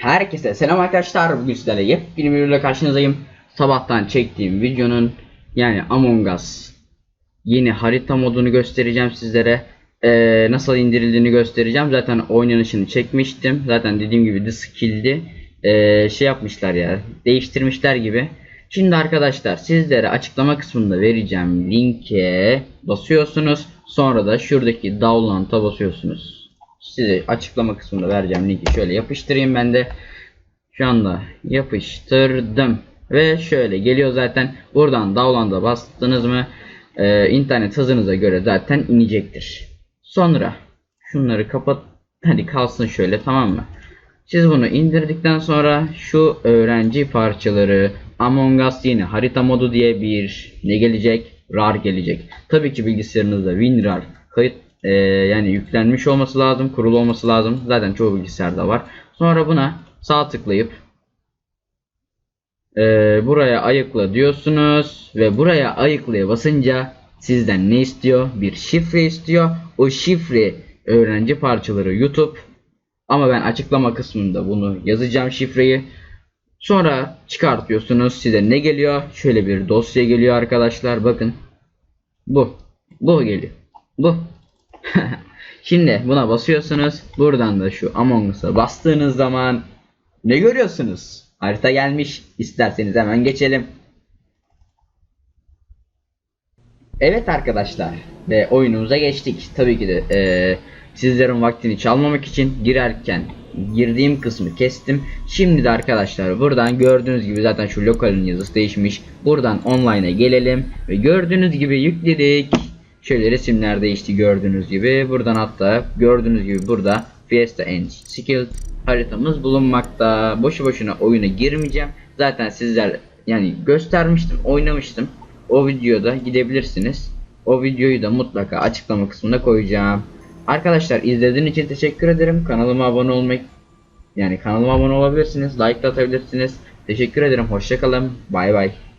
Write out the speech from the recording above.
Herkese selam arkadaşlar. Bugün sizlerle yepyeni bir videoyla karşınızdayım. Sabahtan çektiğim videonun yani Among Us yeni harita modunu göstereceğim sizlere. Ee, nasıl indirildiğini göstereceğim. Zaten oynanışını çekmiştim. Zaten dediğim gibi The Skill'di. Ee, şey yapmışlar ya. Değiştirmişler gibi. Şimdi arkadaşlar sizlere açıklama kısmında vereceğim linke basıyorsunuz. Sonra da şuradaki download'a basıyorsunuz size açıklama kısmında vereceğim linki şöyle yapıştırayım ben de. Şu anda yapıştırdım. Ve şöyle geliyor zaten. Buradan download'a bastınız mı e, internet hızınıza göre zaten inecektir. Sonra şunları kapat. Hadi kalsın şöyle tamam mı? Siz bunu indirdikten sonra şu öğrenci parçaları Among Us yeni harita modu diye bir ne gelecek? RAR gelecek. Tabii ki bilgisayarınızda WinRAR kayıt e, yani yüklenmiş olması lazım, kurulu olması lazım. Zaten çoğu bilgisayarda var. Sonra buna sağ tıklayıp e, buraya ayıkla diyorsunuz ve buraya ayıklaya basınca sizden ne istiyor? Bir şifre istiyor. O şifre öğrenci parçaları YouTube. Ama ben açıklama kısmında bunu yazacağım şifreyi. Sonra çıkartıyorsunuz. Size ne geliyor? Şöyle bir dosya geliyor arkadaşlar. Bakın. Bu. Bu geliyor. Bu. Şimdi buna basıyorsunuz. Buradan da şu Among Us'a bastığınız zaman ne görüyorsunuz? Harita gelmiş. İsterseniz hemen geçelim. Evet arkadaşlar ve oyunumuza geçtik. Tabii ki de eee, sizlerin vaktini çalmamak için girerken girdiğim kısmı kestim. Şimdi de arkadaşlar buradan gördüğünüz gibi zaten şu lokalin yazısı değişmiş. Buradan online'a gelelim ve gördüğünüz gibi yükledik. Şöyle resimler değişti gördüğünüz gibi. Buradan hatta gördüğünüz gibi burada Fiesta and Skill haritamız bulunmakta. Boşu boşuna oyuna girmeyeceğim. Zaten sizler yani göstermiştim, oynamıştım. O videoda gidebilirsiniz. O videoyu da mutlaka açıklama kısmına koyacağım. Arkadaşlar izlediğiniz için teşekkür ederim. Kanalıma abone olmak yani kanalıma abone olabilirsiniz. Like atabilirsiniz. Teşekkür ederim. Hoşçakalın. Bay bay.